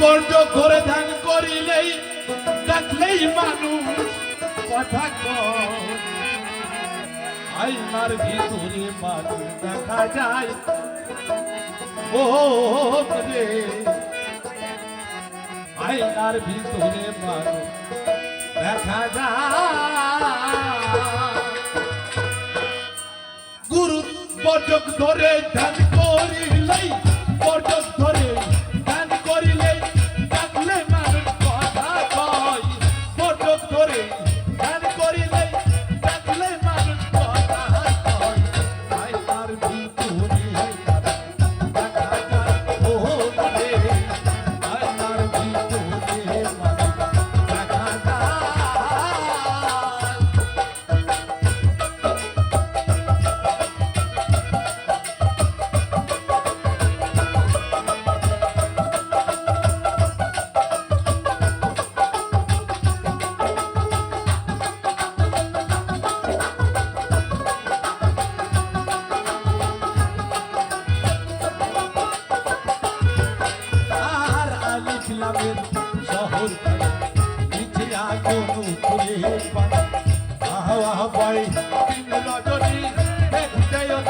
বর্জ করে ধ্যান করিলেই দেখলেই মানুষ কথা আইনার ভিতরে মানুষ দেখা যায়। ও রে আইনার ভিতরে মানুষ দেখা যায়। গুরু বর্জক ধরে ধ্যান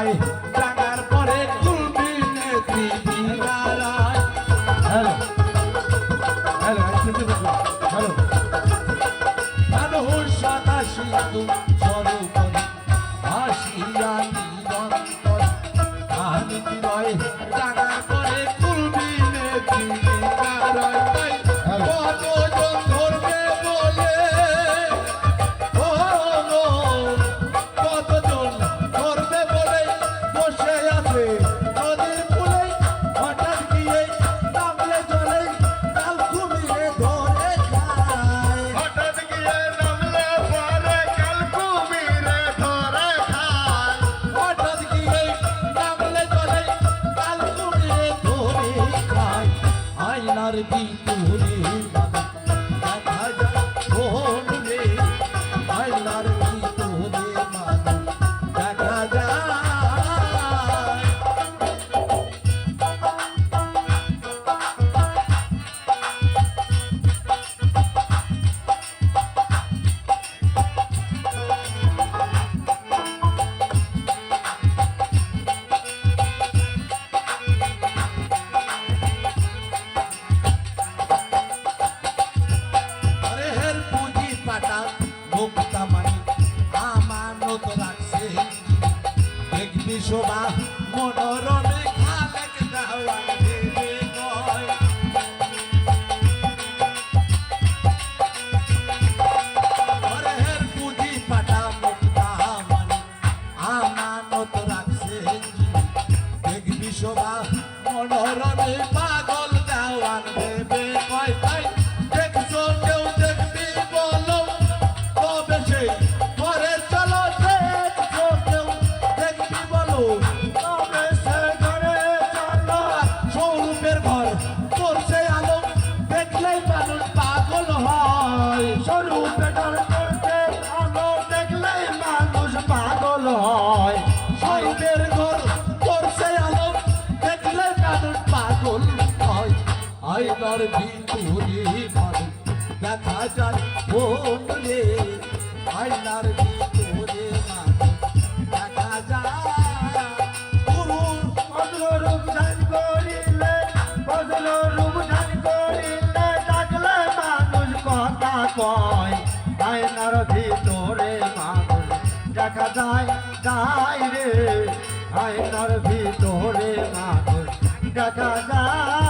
গলায় টাকার পরে তুলবি নেত্রী দিনারায় হ্যালো হ্যালো হ্যালো। হ্যালো সাতাশি শোভা মনোরম আয়নার ভিতরে ভালো দেখা যায় মন রে আয়নার ভিতরে দেখা যায় রূপ ধান করিলে বদল রূপ ধান করিলে ডাকলে মানুষ কথা কয় আয়নার ভিতরে মানুষ দেখা যায় যায় রে আয়নার ভিতরে মানুষ দেখা যায়।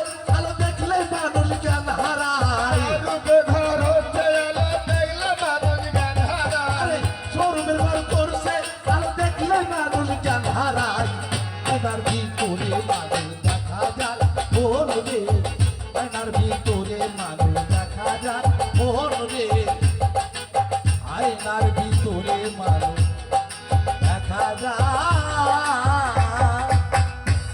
হবে